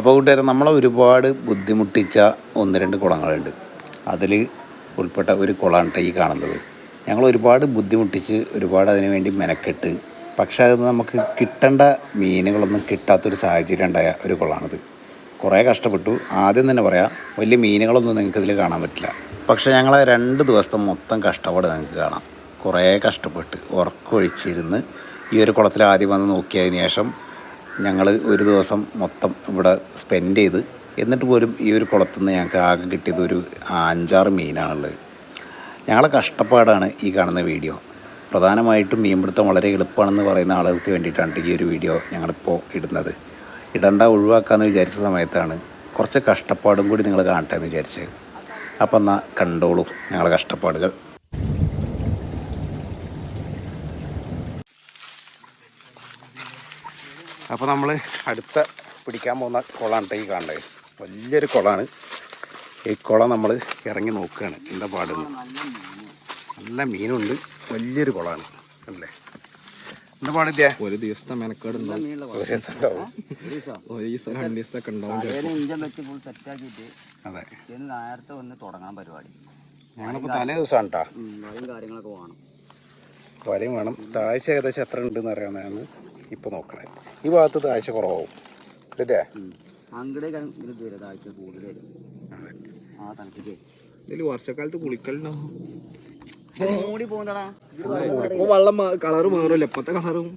അപ്പോൾ കൂട്ടുകാരെ നമ്മളെ ഒരുപാട് ബുദ്ധിമുട്ടിച്ച ഒന്ന് രണ്ട് കുളങ്ങളുണ്ട്. അതിൽ ഉൾപ്പെട്ട ഒരു കുളമാണ് ഈ കാണുന്നത്. ഞങ്ങൾ ഒരുപാട് ബുദ്ധിമുട്ടിച്ച് ഒരുപാട് അതിനു വേണ്ടി മെനക്കെട്ട് പക്ഷേ അത് നമുക്ക് കിട്ടേണ്ട മീനുകളൊന്നും കിട്ടാത്തൊരു സാഹചര്യം ഉണ്ടായ ഒരു കുളമാണിത് കുറേ കഷ്ടപ്പെട്ടു. ആദ്യം തന്നെ പറയാം വലിയ മീനുകളൊന്നും നിങ്ങൾക്ക് ഇതിൽ കാണാൻ പറ്റില്ല. പക്ഷേ ഞങ്ങൾ രണ്ട് ദിവസത്തെ മൊത്തം കഷ്ടപ്പാട് നിങ്ങൾക്ക് കാണാം. കുറേ കഷ്ടപ്പെട്ട് ഉറക്കമൊഴിച്ചിരുന്ന് ഈ ഒരു കുളത്തിൽ ആദ്യം വന്ന് നോക്കിയതിന് ശേഷം ഞങ്ങൾ ഒരു ദിവസം മൊത്തം ഇവിടെ സ്പെൻഡ് ചെയ്ത് എന്നിട്ട് പോലും ഈ ഒരു കുളത്തു നിന്ന് ഞങ്ങൾക്ക് ആകെ കിട്ടിയത് ഒരു അഞ്ചാറ് മീനാണുള്ളത്. ഞങ്ങളെ കഷ്ടപ്പാടാണ് ഈ കാണുന്ന വീഡിയോ. പ്രധാനമായിട്ടും മീൻപിടുത്തം വളരെ എളുപ്പമാണെന്ന് പറയുന്ന ആളുകൾക്ക് വേണ്ടിയിട്ടാണ് ഈ ഒരു വീഡിയോ ഞങ്ങളിപ്പോൾ ഇടുന്നത്. ഇടണ്ട ഒഴിവാക്കാമെന്ന് വിചാരിച്ച സമയത്താണ് കുറച്ച് കഷ്ടപ്പാടും കൂടി നിങ്ങൾ കാണട്ടെ എന്ന് വിചാരിച്ചത് അപ്പം എന്നാൽ കണ്ടോളൂ ഞങ്ങളുടെ കഷ്ടപ്പാടുകൾ. അപ്പോൾ നമ്മൾ അടുത്ത പിടിക്കാൻ പോകുന്ന കുളമാണ് ഈ കാണേ വലിയൊരു കുളമാണ് ഈ കുളം നമ്മൾ ഇറങ്ങി നോക്കുകയാണ് എന്താ പാടുന്നു. നല്ല മീനുണ്ട്. വലിയൊരു കുളമാണ് അല്ലേ? എന്താ പാടില്ല ഒരു ദിവസത്തെ മെനക്കേട് ഉണ്ടാവും. ഒരു ഉണ്ടാവും. ഒരു ദിവസം. രണ്ട് ദിവസത്തൊക്കെ ഉണ്ടാവും ചിലപ്പോ. ഇഞ്ചൻ വെച്ച് ഫുൾ അതെ. നേരത്തെ തുടങ്ങാൻ പരിപാടി. ഞങ്ങളിപ്പോൾ തലേ ദിവസമാണ് കേട്ടോ കാര്യങ്ങളൊക്കെ വേണം. വരയും വേണം. താഴ്ച ഏകദേശം എത്ര ഉണ്ടെന്ന് അറിയാവുന്നതാണ് ഇപ്പോൾ നോക്കണേ. ഈ ഭാഗത്ത് താഴ്ച കുറവാകും അല്ലേ? അങ്ങടെ ഇത് വരും. താഴ്ച കൂടുതൽ വർഷക്കാലത്ത് കുളിക്കലുണ്ടാവും മൂടി പോകുന്നടാ. ഇപ്പൊ വെള്ളം കളറ് മാറുമല്ലോ ഇപ്പത്തെ കളറും.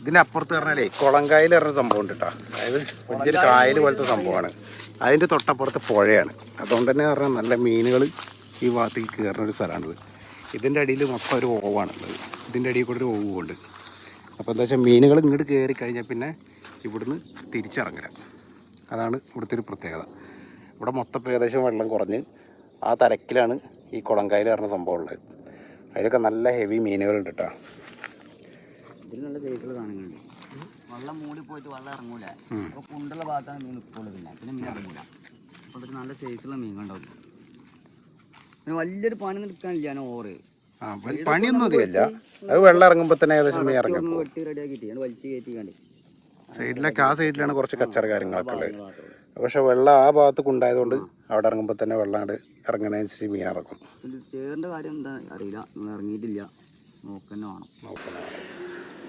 ഇതിനപ്പുറത്ത് പറഞ്ഞാലേ കുളങ്കായൽ പറഞ്ഞ സംഭവം ഉണ്ട് കേട്ടോ അതായത് വലിയൊരു കായൽ പോലത്തെ സംഭവമാണ്. അതിന്റെ തൊട്ടപ്പുറത്ത് പുഴയാണ്. അതുകൊണ്ട് തന്നെ പറഞ്ഞാൽ നല്ല മീനുകൾ ഈ ഭാഗത്തേക്ക് കയറുന്ന ഒരു സ്ഥലമാണിത്. ഇതിന്റെ അടിയിൽ മൊത്തം ഒരു ഓവാണുള്ളത്. ഇതിന്റെ അടിയിൽ കൂടെ ഒരു ഓവുമുണ്ട് അപ്പോൾ എന്താ വെച്ചാൽ മീനുകൾ ഇങ്ങോട്ട് കയറി കഴിഞ്ഞാൽ പിന്നെ ഇവിടുന്ന് തിരിച്ചിറങ്ങില്ല അതാണ് ഇവിടുത്തെ ഒരു പ്രത്യേകത. ഇവിടെ മൊത്തം ഏകദേശം വെള്ളം കുറഞ്ഞ് ആ തരക്കിലാണ് ഈ കുളങ്കായൽ പറഞ്ഞ സംഭവം ഉള്ളത്. അതിലൊക്കെ നല്ല ഹെവി മീനുകളുണ്ട് കേട്ടോ ഇതിൽ നല്ല സൈസുള്ള സാധനങ്ങളുണ്ട്. വെള്ളം മൂടി പോയിട്ട് വെള്ളം ഇറങ്ങൂല. ഉം. അപ്പൊ കുണ്ടുള്ള ഭാഗത്താണ് മീൻ നിൽക്കുള്ളൂ പിന്നെ. പിന്നെ മീൻ ഇറങ്ങൂല. അപ്പോൾ ഒരു നല്ല സൈസുള്ള മീനുണ്ടാവും പിന്നെ വലിയൊരു പണി നിൽക്കാനില്ല ഞാൻ ഓറ്. പണിയൊന്നും അധികമില്ല അത് വെള്ളം ഇറങ്ങുമ്പോൾ തന്നെ ഏകദേശം ഇറങ്ങി വെട്ടി റെഡിയാക്കിയിട്ട് ഞാൻ വലിച്ച് കണ്ടി സൈഡിലൊക്കെ ആ സൈഡിലാണ് കുറച്ച് കച്ചറ കാര്യങ്ങളൊക്കെ ഉള്ളത്. പക്ഷെ വെള്ളം ആ ഭാഗത്ത് ഉണ്ടായതുകൊണ്ട് അവിടെ ഇറങ്ങുമ്പോൾ തന്നെ വെള്ളം അങ്ങോട്ട് ഇറങ്ങുന്നതനുസരിച്ച് മീൻ ഇറക്കും. ഇത് ചേറിന്റെ കാര്യം എന്താ അറിയില്ല. ഇറങ്ങിയിട്ടില്ല. നോക്കന്നെ വേണം.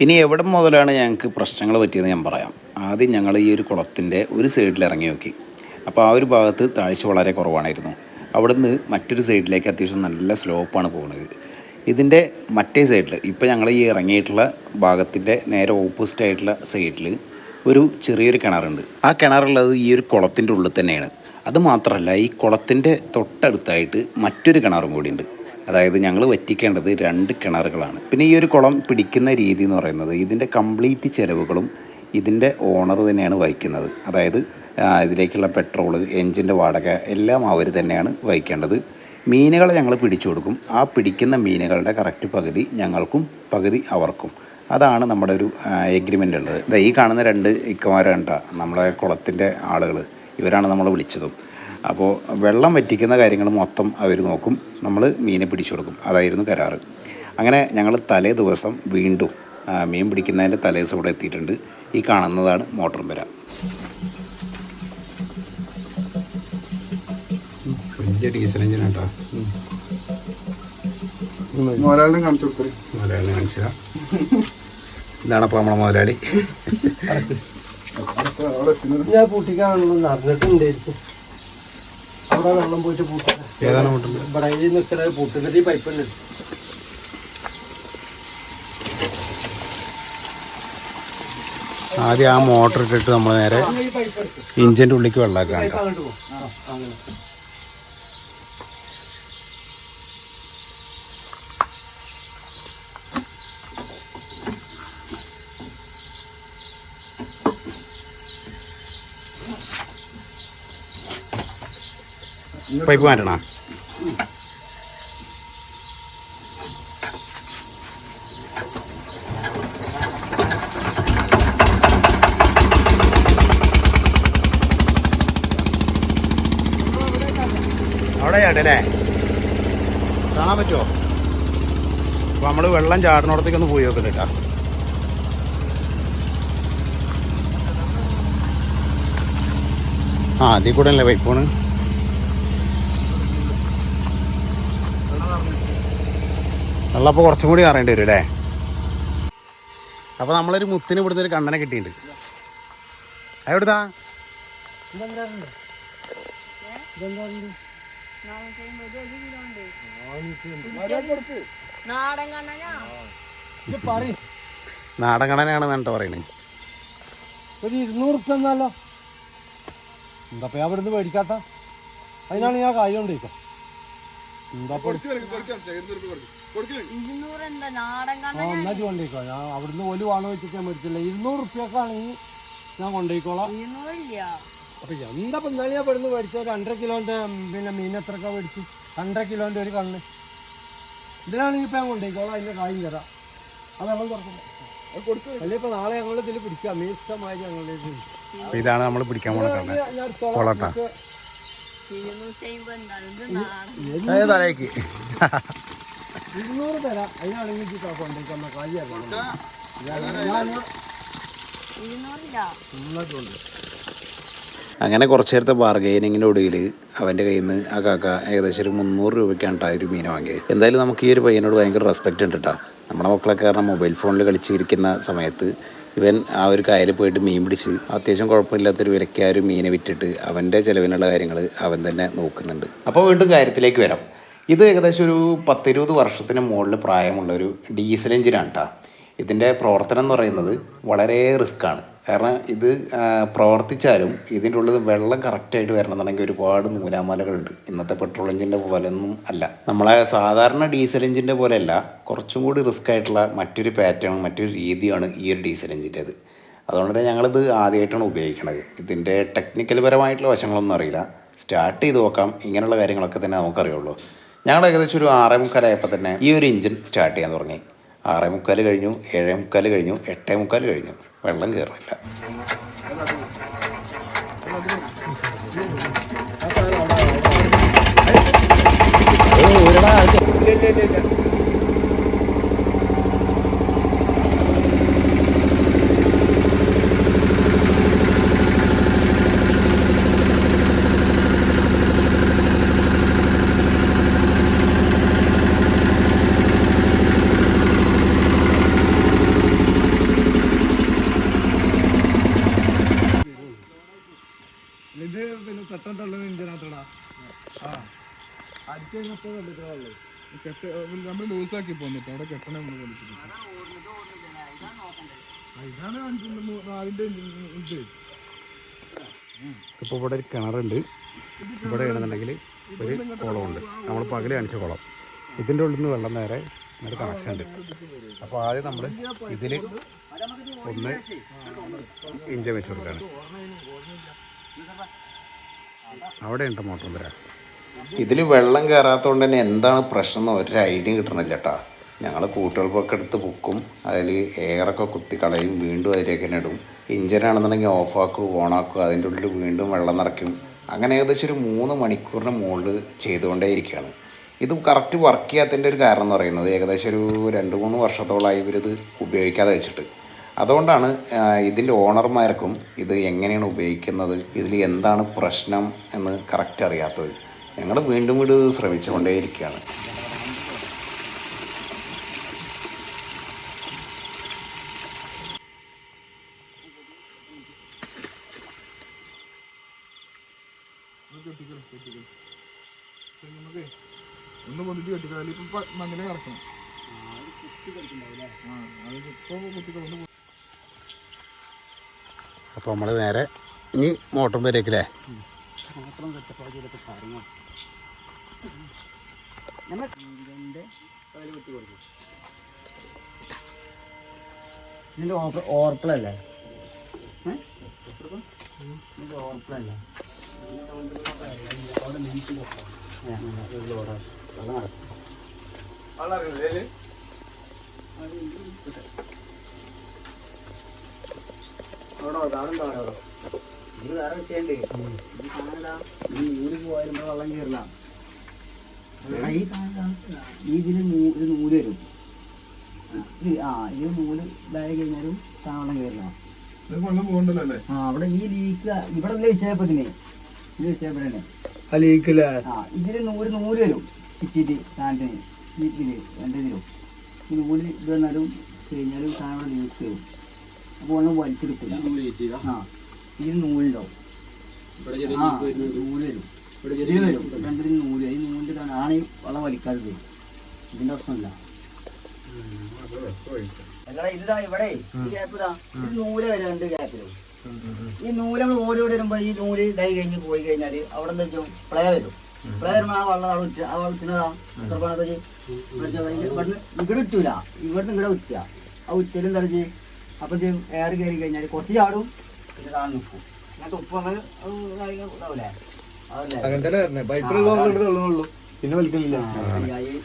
ഇനി എവിടെ മുതലാണ് ഞങ്ങൾക്ക് പ്രശ്നങ്ങൾ പറ്റിയത് ഞാൻ പറയാം. ആദ്യം ഞങ്ങൾ ഈ ഒരു കുളത്തിന്റെ ഒരു സൈഡിൽ ഇറങ്ങി നോക്കി. അപ്പോൾ ആ ഒരു ഭാഗത്ത് താഴ്ച വളരെ കുറവാണായിരുന്നു. അവിടുന്ന് മറ്റൊരു സൈഡിലേക്ക് അത്യാവശ്യം നല്ല സ്ലോപ്പാണ് പോകുന്നത്. ഇതിന്റെ മറ്റേ സൈഡിൽ ഇപ്പോൾ ഞങ്ങൾ ഈ ഇറങ്ങിയിട്ടുള്ള ഭാഗത്തിന്റെ നേരെ ഓപ്പോസിറ്റ് ആയിട്ടുള്ള സൈഡിൽ ഒരു ചെറിയൊരു കിണറുണ്ട്. ആ കിണറുള്ളത് ഈ ഒരു കുളത്തിന്റെ ഉള്ളിൽ തന്നെയാണ്. അത് മാത്രമല്ല ഈ കുളത്തിന്റെ തൊട്ടടുത്തായിട്ട് മറ്റൊരു കിണറും കൂടിയുണ്ട്. അതായത് ഞങ്ങൾ വറ്റിക്കേണ്ടത് രണ്ട് കിണറുകളാണ്. പിന്നെ ഈ ഒരു കുളം പിടിക്കുന്ന രീതി എന്ന് പറയുന്നത് ഇതിന്റെ കംപ്ലീറ്റ് ചിലവുകളും ഇതിന്റെ ഓണർ തന്നെയാണ് വഹിക്കുന്നത്. അതായത് ഇതിലേക്കുള്ള പെട്രോൾ എൻജിന്റെ വാടക എല്ലാം അവർ തന്നെയാണ് വഹിക്കേണ്ടത്. മീനുകളെ ഞങ്ങൾ പിടിച്ചു കൊടുക്കും. ആ പിടിക്കുന്ന മീനുകളുടെ കറക്റ്റ് പകുതി ഞങ്ങൾക്കും പകുതി അവർക്കും. അതാണ് നമ്മുടെ ഒരു എഗ്രിമെന്റ് ഉള്ളത്. ഇതാ ഈ കാണുന്ന രണ്ട് ഇക്കമാരണ്ട നമ്മളെ കുളത്തിന്റെ ആളുകൾ ഇവരാണ് നമ്മൾ വിളിച്ചതും. അപ്പോൾ വെള്ളം വറ്റിക്കുന്ന കാര്യങ്ങൾ മൊത്തം അവർ നോക്കും. നമ്മൾ മീനെ പിടിച്ചു കൊടുക്കും. അതായിരുന്നു കരാറ്. അങ്ങനെ ഞങ്ങൾ തലേ ദിവസം വീണ്ടും മീൻ പിടിക്കുന്നതിന്റെ തലേ ദിവസം ഇവിടെ എത്തിയിട്ടുണ്ട്. ഈ കാണുന്നതാണ് മോട്ടോർ പെര. വലിയ ഡീസൽ എഞ്ചിൻ കേട്ടോ മുതലാളിനെ കാണിച്ചു കൊടുക്കും മുതലാളി കാണിച്ചാ ഇതാണ് അപ്പോൾ നമ്മളെ മുതലാളി. ഞാൻ പൂട്ടിക്കാണല്ലോ നടന്നിട്ടുണ്ടായിരിക്കും അവിടെ വെള്ളം പോയിട്ട് ഏതാണ് ഇവിടെ നിൽക്കുന്നത് പൂട്ടുന്നത് ഈ ആദ്യം ആ മോട്ടർ ഇട്ടിട്ട് നമ്മൾ നേരെ ഇഞ്ചിന്റെ ഉള്ളിക്ക് എടുക്കും. ഇഞ്ചിന്റെ ഉള്ളിലേക്ക് വെള്ളമാക്കാൻ പൈപ്പ് മാറ്റണ? അവിടെയാട്ടല്ലേ കാണാൻ പറ്റുമോ അപ്പോൾ നമ്മൾ വെള്ളം ചാടുന്നിടത്തേക്കൊന്ന് പോയി നോക്കുന്നില്ല ആ അതിൽ കൂടെ അല്ലേ പൈപ്പോണ് വെള്ളം അപ്പോൾ കുറച്ചും കൂടി അറിയേണ്ടി വരും അല്ലേ അപ്പോൾ നമ്മളൊരു മുത്തിന് ഇവിടുന്ന് ഒരു കണ്ണനെ കിട്ടിയിട്ടുണ്ട്. എവിടുന്നാ നാടൻ കണ്ണനാണ് എന്നിട്ട് പറയണേ. ഒരു ഇരുന്നൂറ് ഉറുപ്പ്യ എന്നാലോ? എന്താ ഞാൻ ഇവിടുന്ന് മേടിക്കാത്ത? അതിനാണ് ഞാൻ കാര്യം കൊണ്ടിരിക്കുക ഒന്നായിട്ട് ഞാൻ അവിടുന്ന് ഒരു വാണോ വെച്ചിട്ട് ഞാൻ മേടിച്ചില്ല ഇരുന്നൂറ് റുപ്യക്കാണെങ്കിൽ ഞാൻ കൊണ്ടുപോയിക്കോളാം ഇരുന്നൂറില്ല. അപ്പൊ എന്താ ഇന്നലെ ഞാൻ ഇവിടുന്ന് മേടിച്ചത്? രണ്ടര കിലോന്റെ പിന്നെ മീൻ എത്രക്ക മേടിച്ചു? രണ്ടര കിലോന്റെ ഒരു കണ്ണ്. ഇതിനാണെങ്കിൽ ഇപ്പൊ ഞാൻ കൊണ്ടുപോയിക്കോളാം അതിന്റെ കായും തരാം. അത് വെള്ളം തുറക്കും. അല്ലെ ഇപ്പൊ നാളെ ഞങ്ങൾ ഇതിൽ പിടിക്കാം. മീൻ ഇഷ്ടമായി ഞങ്ങളിലേക്ക് ഇതാണ് നമ്മൾ പിടിക്കാൻ പോണ കണ്ണൻ തലയ്ക്ക്? ഇരുന്നൂറ് തരാം അതിനാണെങ്കിൽ നന്നായിട്ടുണ്ട് അങ്ങനെ കുറച്ച് നേരത്തെ ബാർഗൈനിങ്ങിന്റെ ഒടുവിൽ അവന്റെ കയ്യിൽ നിന്ന് ആ കാക്ക ഏകദേശം ഒരു മുന്നൂറ് രൂപയ്ക്കാണ് കേട്ടോ ഒരു മീൻ വാങ്ങിയത്. എന്തായാലും നമുക്ക് ഈ ഒരു പയ്യനോട് ഭയങ്കര റെസ്പെക്റ്റ് ഉണ്ട് കേട്ടോ നമ്മുടെ മക്കളൊക്കെ കാരണം മൊബൈൽ ഫോണിൽ കളിച്ചിരിക്കുന്ന സമയത്ത് ഇവൻ ആ ഒരു കായലിൽ പോയിട്ട് മീൻ പിടിച്ച് അത്യാവശ്യം കുഴപ്പമില്ലാത്തൊരു വിലയ്ക്ക് ആ ഒരു മീനെ വിറ്റിട്ട് അവന്റെ ചിലവിനുള്ള കാര്യങ്ങൾ അവൻ തന്നെ നോക്കുന്നുണ്ട്. അപ്പോൾ വീണ്ടും കാര്യത്തിലേക്ക് വരാം. ഇത് ഏകദേശം ഒരു പത്തിരുപത് വർഷത്തിന് മുകളിൽ പ്രായമുള്ള ഒരു ഡീസൽ എഞ്ചിനാണ് കേട്ടോ ഇതിന്റെ പ്രവർത്തനം എന്ന് പറയുന്നത് വളരെ റിസ്ക്കാണ്. കാരണം ഇത് പ്രവർത്തിച്ചാലും ഇതിന്റെ ഉള്ളിൽ വെള്ളം കറക്റ്റായിട്ട് വരണമെന്നുണ്ടെങ്കിൽ ഒരുപാട് നൂലാമാലകളുണ്ട്. ഇന്നത്തെ പെട്രോൾ എഞ്ചിന്റെ പോലെയൊന്നും അല്ല. നമ്മളെ സാധാരണ ഡീസൽ എഞ്ചിന്റെ പോലെയല്ല കുറച്ചും കൂടി റിസ്ക് ആയിട്ടുള്ള മറ്റൊരു പാറ്റേൺ മറ്റൊരു രീതിയാണ് ഈ ഒരു ഡീസൽ എഞ്ചിന്റേത് അതുകൊണ്ട് തന്നെ ഞങ്ങളിത് ആദ്യമായിട്ടാണ് ഉപയോഗിക്കുന്നത് ഇതിന്റെ ടെക്നിക്കൽ പരമായിട്ടുള്ള വശങ്ങളൊന്നും അറിയില്ല. സ്റ്റാർട്ട് ചെയ്ത് നോക്കാം. ഇങ്ങനെയുള്ള കാര്യങ്ങളൊക്കെ തന്നെ നമുക്കറിയുള്ളൂ. ഞങ്ങൾ ഏകദേശം ഒരു ആറേ മുക്കാലായപ്പോൾ തന്നെ ഈ ഒരു എഞ്ചിൻ സ്റ്റാർട്ട് ചെയ്യാൻ തുടങ്ങി. ആറേ മുക്കാൽ കഴിഞ്ഞു ഏഴേ മുക്കാൽ കഴിഞ്ഞു എട്ടേ മുക്കാൽ കഴിഞ്ഞു. വെള്ളം കയറുന്നില്ല ഇത് കെട്ട് നമ്മൾ ലൂസാക്കി പോന്നിട്ട് അവിടെ കെട്ടണം നമ്മൾ കണ്ടിട്ടുണ്ട് ഇതാണ് അഞ്ചിന്റെ നാലിന്റെ ഇത്. ഇപ്പോൾ ഇവിടെ ഒരു കിണറുണ്ട്. ഇവിടെ ആണെന്നുണ്ടെങ്കിൽ ഒരു കുളമുണ്ട് നമ്മൾ പകൽ കാണിച്ച കുളം. ഇതിന്റെ ഉള്ളിൽ നിന്ന് വെള്ളം നേരെ ഒരു കണക്ഷൻ ഉണ്ട്. അപ്പോൾ ആദ്യം നമ്മൾ ഇതിൽ ഒന്ന് ഇഞ്ച വെച്ച് കൊടുക്കുകയാണ് അവിടെ ഉണ്ട് മോട്ടർ വരാം ഇതിൽ വെള്ളം കയറാത്തതുകൊണ്ട് തന്നെ എന്താണ് പ്രശ്നം എന്ന് ഒരു ഐഡിയ കിട്ടണില്ല കേട്ടോ ഞങ്ങൾ കൂട്ടുകൾപ്പൊക്കെ എടുത്ത് പൊക്കും. അതിൽ എയറൊക്കെ കുത്തി കളയും വീണ്ടും അതിലേക്ക് തന്നെ ഇടും. ഇഞ്ചിനാണെന്നുണ്ടെങ്കിൽ ഓഫാക്കും ഓണാക്കും അതിന്റെ ഉള്ളിൽ വീണ്ടും വെള്ളം നിറയ്ക്കും. അങ്ങനെ ഏകദേശം ഒരു മൂന്ന് മണിക്കൂറിന് മുകളിൽ ചെയ്തുകൊണ്ടേ ഇരിക്കുകയാണ്. ഇത് കറക്റ്റ് വർക്ക് ചെയ്യാത്തതിന്റെ ഒരു കാരണം എന്ന് പറയുന്നത് ഏകദേശം ഒരു രണ്ട് മൂന്ന് വർഷത്തോളമായി ഇവരിത് ഉപയോഗിക്കാതെ വെച്ചിട്ട്. അതുകൊണ്ടാണ് ഇതിന്റെ ഓണർമാർക്കും ഇത് എങ്ങനെയാണ് ഉപയോഗിക്കുന്നത് ഇതിൽ എന്താണ് പ്രശ്നം എന്ന് കറക്റ്റ് അറിയാത്തത്. ഞങ്ങൾ വീണ്ടും വീട് ശ്രമിച്ചുകൊണ്ടേയിരിക്കുകയാണ്. ഒന്ന് പൊന്നിട്ട് ഇനി മോട്ടോർ ഇപ്പൊ മണ്ണിലെ കിടക്കണം. ആ അത് ഇപ്പൊ കുത്തിക്കണം ചെയ്തിട്ട് കാര്യങ്ങൾ നമ്മൾ നേരെ ഇനി മോട്ടർ വരേക്കില്ലേ ഇതിന്റെ ഓർപ്പിളല്ലേ ഇതിന്റെ ഓർപ്പിളല്ലേ ഇത് വേറെ വിഷയമുണ്ട്. ഈ സാധനടാ ഈ നൂൽ പോയാലും വെള്ളം കയറില്ല. ഈ സാധനം ഈ ഇതിൽ നൂ- ഒരു നൂൽ വരും. ആ. ഈ നൂൽ ഇതായി കഴിഞ്ഞാലും സാധനം വെള്ളം കയറില്ല. ആ അവിടെ ഈ ലീക്ക് ഇവിടെ വിഷയപ്പത്തിന് ഇത് വിഷയപ്പെടണേ ആ ലീക്കില്ലേ ആ ഇതിൽ നൂറ് നൂൽ വരും. ചുറ്റിട്ട് സാധനത്തിന്. ഇതിൽ രണ്ടിതിലും ഈ നൂൽ ഇത് വന്നാലും കഴിഞ്ഞാലും സാധനം ഇവിടെ ലീക്ക് വരും. അപ്പോൾ ഒന്നും വലിച്ചെടുക്കില്ല. ആ. ഇതിൽ നൂലുണ്ടാവും ആ നൂൽ വരും. ഇതിൽ വരും. രണ്ടിൽ നൂൽ. ഈ നൂലിന്റെ ആണ് ഈ വളം വരും ഇതിന്റെ പ്രശ്നമില്ല. അല്ല ഇതാ ഇവിടെ. ഈ ഗ്യാപ്പ് ഇതാ. ഇത് നൂൽ വരെ രണ്ട് ഗ്യാപ്പിലും ഈ നൂൽ നമ്മൾ ഓടി ഓടി വരുമ്പോൾ ഈ നൂൽ ഇതായി കഴിഞ്ഞ് പോയി കഴിഞ്ഞാൽ അവിടെ നിന്ന് വെച്ചും പ്ലേ വരും. പ്ലേ വരുമ്പോൾ ആ വെള്ളം അവിടെ ഉറ്റ ആ വിറ്റുന്നതാ എത്ര പണത് ഇവിടുന്ന് ഇവിടെ വിറ്റൂല ഇവിടുന്ന് ഇവിടെ ആ ഉറ്റലും അപ്പൊ അപ്പം എയർ കയറി കഴിഞ്ഞാൽ കുറച്ച് ചാടും. ഉപ്പ്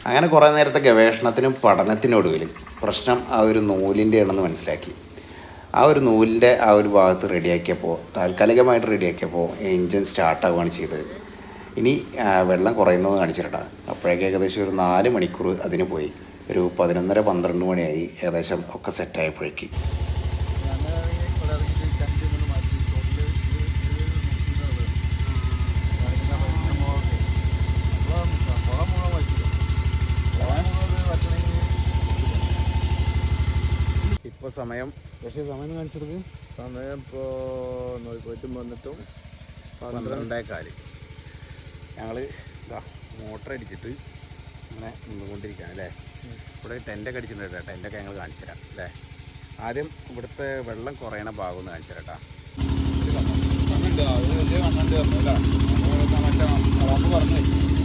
അങ്ങനെ കുറെ അങ്ങനെ നേരത്തെ ഗവേഷണത്തിനും പഠനത്തിനൊടുവിൽ പ്രശ്നം ആ ഒരു നൂലിന്റെ ആണെന്ന് മനസ്സിലാക്കി. ആ ഒരു നൂലിന്റെ ആ ഒരു ഭാഗത്ത് റെഡിയാക്കിയപ്പോൾ താൽക്കാലികമായിട്ട് റെഡിയാക്കിയപ്പോൾ എൻജിൻ സ്റ്റാർട്ടാവുകയാണ് ചെയ്തത്. ഇനി വെള്ളം കുറയുന്നത് കാണിച്ചിട്ടാണ് അപ്പോഴേക്ക് ഏകദേശം ഒരു നാല് മണിക്കൂർ അതിന് പോയി. ഒരു പതിനൊന്നര പന്ത്രണ്ട് മണിയായി. ഏകദേശം ഒക്കെ സെറ്റായപ്പോഴേക്ക് ഇപ്പോൾ സമയം പക്ഷേ സമയം കാണിച്ചെടുത്ത് സമയം ഇപ്പോൾ പോയിട്ടും വന്നിട്ടും പന്ത്രണ്ടേ കാൽ ഞങ്ങൾ ഇതാ മോട്ടർ അടിച്ചിട്ട് ഇങ്ങനെ നിന്നുകൊണ്ടിരിക്കുകയാണ് അല്ലേ ഇവിടെ ടെന്റൊക്കെ അടിച്ചിട്ടുണ്ട് കേട്ടോ ടെന്റൊക്കെ ഞങ്ങൾ കാണിച്ചു തരാം അല്ലേ ആദ്യം ഇവിടുത്തെ വെള്ളം കുറയണ ഭാഗം ഒന്ന് കാണിച്ചു തരാം കേട്ടോ കണ്ണുണ്ട് അത് വലിയ കണ്ണുണ്ട് അല്ലേ പറഞ്ഞു